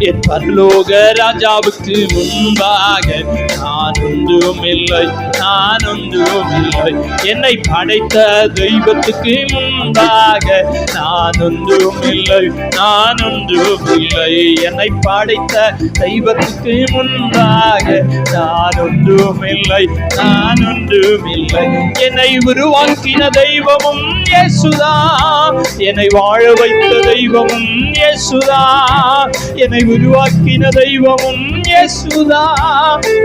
என் பரலோக ராஜாவுக்கு முன்பாக நான் ஒன்றும் இல்லை நான் ஒன்று என்னை படைத்த தெய்வத்துக்கு முன்பாக நான் ஒன்றும் இல்லை நான் ஒன்றும் இல்லை. என்னை படைத்த தெய்வத்துக்கு முன்பாக நான் ஒன்றும் இல்லை நான் ஒன்றும் இல்லை. என்னை உருவாக்கின தெய்வமும் இயேசுதா. என்னை வாழ வைத்த தெய்வமும் இயேசுதா. என்னை உருவாக்கின தெய்வமும் இயேசுதா.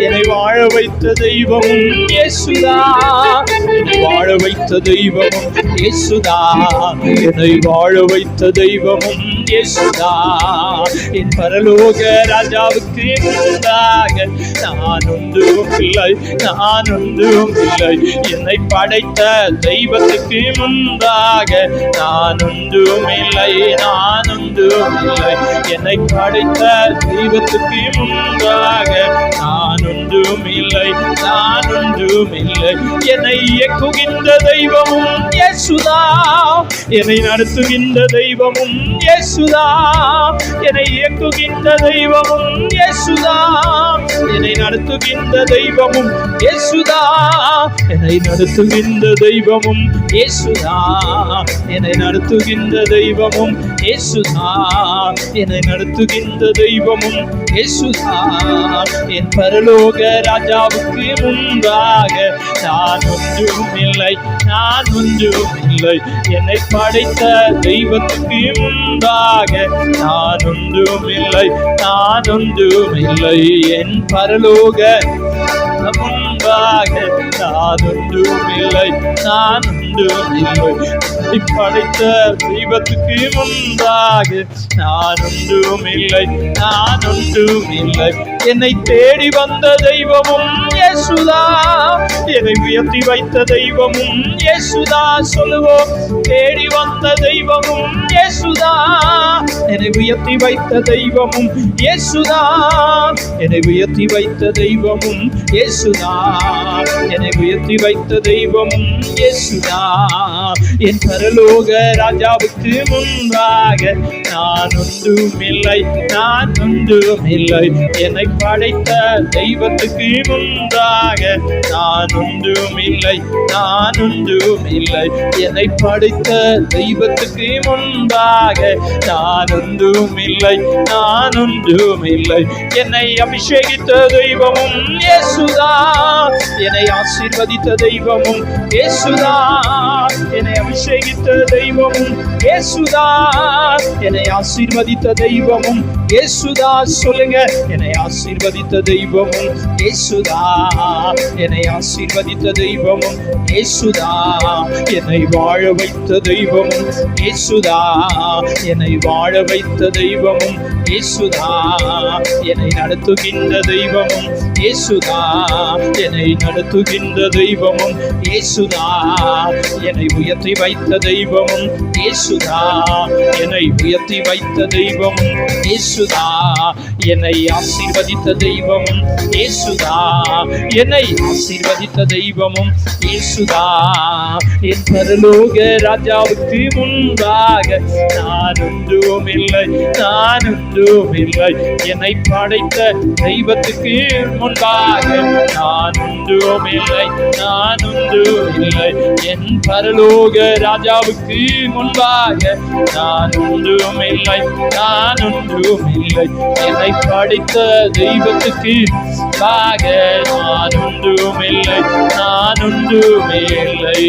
என்னை வாழ வைத்த தெய்வம் இயேசுதா. என்னை வாழ வைத்த தெய்வம் இயேசுதா. என்னை வாழ வைத்த தெய்வமும் இயேசுதா. என் பரலோக ராஜாவுக்கு முன்பாக நான் ஒன்றும் இல்லை நான் ஒன்றும் இல்லை. என்னை படைத்த தெய்வத்துக்கு முன்பாக நான் ஒன்றும் இல்லை நானும் ஒன்றுமில்லை என்னை படைத்த தெய்வத்துக்கு முன்பாக நான் ஒன்றும் இல்லை நான் ஒன்றும் இல்லை. என்னை இயக்குகின்ற தெய்வமும் இயேசுதா என்னை நடத்துகின்ற தெய்வமும் இயேசுதா என்னை நடத்துகின்ற தெய்வமும் யேசுதா என்னை நடத்துகின்ற தெய்வமும் யேசுதா என்னை நடத்துகின்ற தெய்வமும் யேசுதா என்னை நடத்துகின்ற தெய்வமும் யேசுதா என்னை நடத்துகின்ற தெய்வமும் யேசுதா என் பரலோக ராஜாவுக்கு முன்பாக நான் ஒன்றும் இல்லை நான் ஒன்றும் இல்லை. என்னை படைத்த தெய்வத்துக்கு முன்பாக நான் ஒன்றும் இல்லை நான் ஒன்றும் இல்லை என் பரலோக முன்பாக நான் ஒன்றும் இல்லை நான் ஒன்றும் இல்லை படைத்த தெய்வத்துக்கு முன்பாக நான் ஒன்றும் இல்லை நான் ஒன்றும் இல்லை என்னை தேடி வந்த தெய்வமும் இயேசுதா என்னை உயர்த்தி வைத்த தெய்வமும் இயேசுதா சொல்லுவோம் தேடி வந்த தெய்வமும் இயேசுதா என்னை உயர்த்தி வைத்த தெய்வமும் இயேசுதா. என்னை உயர்த்தி வைத்த தெய்வமும் இயேசுதா. என்னை உயர்த்தி வைத்த தெய்வமும் இயேசுதா. என் பரலோக ராஜாவுக்கு முன்பாக நான் ஒன்றும் இல்லை நான் ஒன்றும் இல்லை என்னை படைத்த தெய்வத்துக்கு முன்பாக நான் ஒன்றும் இல்லை நான் ஒன்றும் இல்லை என்னை படைத்த தெய்வத்துக்கு முன்பாக நான் ஒன்றும் இல்லை நான் ஒன்றும் இல்லை என்னை அபிஷேகித்த தெய்வமும் இயேசுதா. என்னை ஆசீர்வதித்த தெய்வமும் இயேசுதா. என்னை அபிஷேகித்த தெய்வமும் இயேசுதா. என்னை ஆசீர்வதித்த தெய்வமும் இயேசுதா சொல்லுங்க. என்னை ஆசீர்வதித்த தெய்வமும் ஏசுதா என்னை ஆசீர்வதித்த தெய்வமும் ஏசுதா என்னை வாழ வைத்த தெய்வமும் ஏசுதா என்னை வாழ வைத்த தெய்வமும் இயேசுதா என்னை நடத்துகின்ற தெய்வமும் இயேசுதா என்னை நடத்துகின்ற தெய்வமும் இயேசுதா என்னை உயர்த்தி வைத்த தெய்வமும் இயேசுதா என்னை உயர்த்தி வைத்த தெய்வமும் இயேசுதா என்னை ஆசீர்வதித்த தெய்வமும் இயேசுதா என்னை ஆசீர்வதித்த தெய்வமும் இயேசுதா என் பரலோக ராஜாவுக்கு முன்பாக நான் ஒன்றும் இல்லை நான் ஒன்று இல்லை என்னை படைத்த தெய்வத்துக்கு முன்பாக நான் ஒன்றும் இல்லை நான் ஒன்றும் இல்லை என் பரலோக ராஜாவுக்கு முன்பாக நான் ஒன்றும் இல்லை நான் ஒன்றும் இல்லை என்னை படைத்த தெய்வத்துக்கு பாக நான் ஒன்றும் இல்லை நான் ஒன்றும் இல்லை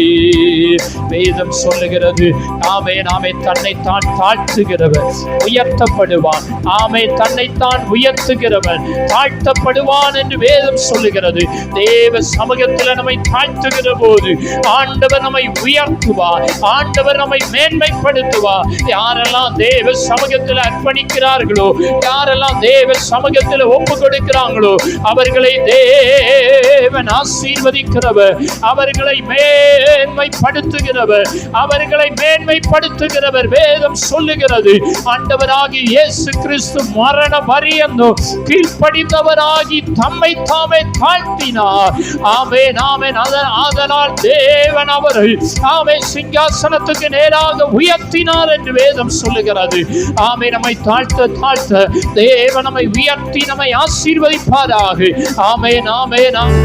வேதம் சொல்லுகிறது ஆமே நாமே தன்னைத்தான் தாழ்த்துகிறவர் உயர்த்தப்படுவான். ஆமே தன்னைத்தான் உயர்த்துகிறவன் தாழ்த்தப்படுவான் என்று வேதம் சொல்லுகிறது. தேவ சமூகத்தில் நம்மை தாழ்த்துகிற போது ஆண்டவர் நம்மை உயர்த்துவார் ஆண்டவர் நம்மை மேன்மைப்படுத்துவார் யாரெல்லாம் தேவ சமூகத்தில் அர்ப்பணிக்கிறார்களோ யாரெல்லாம் தேவ சமூகத்தில் ஒப்பு கொடுக்கிறாங்களோ அவர்களை தேவன் ஆசீர்வதிக்கிறவர் அவர்களை மேன்மைப்படுத்துகிறவர் அவர்களை மேன்மைப்படுத்துகிறவர் வேதம் சொல்லுகிறது. ஆண்டவராகி இயேசு கிறிஸ்து மரண பரியந்தோ கீழ்ப்படிந்தவராகி தம்மை தாமே தாழ்த்தினார். ஆமே நாமே அதனால் தேவன் அவரை ஆமே சிங்காசனத்துக்கு நேராக உயர்த்தினார் என்று வேதம் சொல்லுகிறது. ஆமே நம்மை தாழ்த்த தாழ்த்த தேவன் நம்மை உயர்த்தி நம்மை ஆசீர்வதிப்பாராக. ஆமே நாமே நாம்